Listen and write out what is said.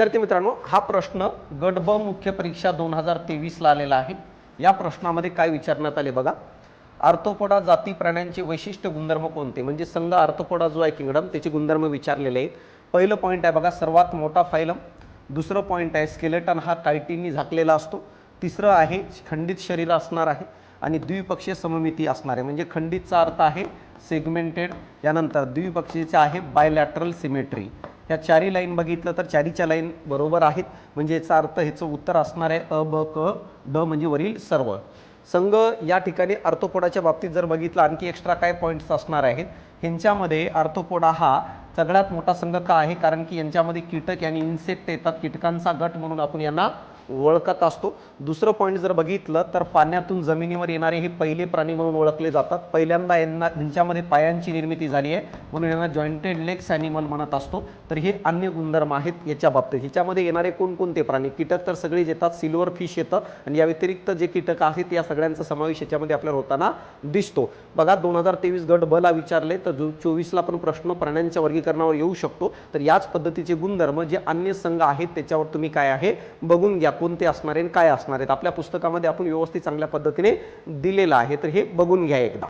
विद्यार्थी मित्रांनो हा प्रश्न गट ब मुख्य परीक्षा दोन हजार तेवीसला आलेला आहे. या प्रश्नामध्ये काय विचारण्यात आले बघा. आर्थोपोडा जाती प्राण्यांचे वैशिष्ट्य गुणधर्म कोणते? म्हणजे संघ आर्थोपोडा जो आहे किंगडम त्याचे गुणधर्म विचारलेले आहेत. पहिलं पॉईंट आहे बघा सर्वात मोठा फायलम. दुसरं पॉईंट आहे स्केलेटन हा कायटीनी झाकलेला असतो. तिसरं आहे खंडित शरीर असणार आहे. आणि द्विपक्षीय सममिती असणार आहे. म्हणजे खंडितचा अर्थ आहे सेगमेंटेड यानंतर द्विपक्षीयचे आहे बायलॅटरल सिमेट्री ह्या चारी लाईन बघितलं तर चारीच्या लाईन बरोबर आहेत. म्हणजे याचा अर्थ ह्याचं उत्तर असणार आहे अ ब क ड म्हणजे वरील सर्व. संघ या ठिकाणी अर्थोपोडाच्या बाबतीत जर बघितलं आणखी एक्स्ट्रा काय पॉईंट्स असणार आहेत? ह्यांच्यामध्ये आर्थोपोडा हा सगळ्यात मोठा संघ का आहे? कारण की यांच्यामध्ये कीटक आणि इन्सेक्ट येतात. कीटकांचा गट म्हणून आपण यांना ओळखत असतो. दुसरं पॉईंट जर बघितलं तर पाण्यातून जमिनीवर येणारे हे पहिले प्राणी म्हणून ओळखले जातात. पहिल्यांदा यांना यांच्यामध्ये पायांची निर्मिती झाली आहे. म्हणून यांना जॉईंटेड लेग्स ॲनिमल म्हणत असतो. तर हे अन्य गुणधर्म आहेत याच्या बाबतीत. ह्याच्यामध्ये येणारे कोणकोणते प्राणी? कीटक तर सगळेच येतात. सिल्वर फिश येतं. आणि या व्यतिरिक्त जे कीटक आहेत या सगळ्यांचा समावेश याच्यामध्ये आपल्याला होताना दिसतो. बघा दोन हजार तेवीस गट बला विचारले तर जो चोवीसला पण प्रश्न प्राण्यांच्या वर्गीकरणावर येऊ शकतो. तर याच पद्धतीचे गुणधर्म जे अन्य संघ आहेत त्याच्यावर तुम्ही काय आहे? बघून घ्या. कोणते असणार आहे आणि काय असणार आहेत आपल्या पुस्तकामध्ये आपण व्यवस्थित चांगल्या पद्धतीने दिलेलं आहे. तर हे बघून घ्या एकदा.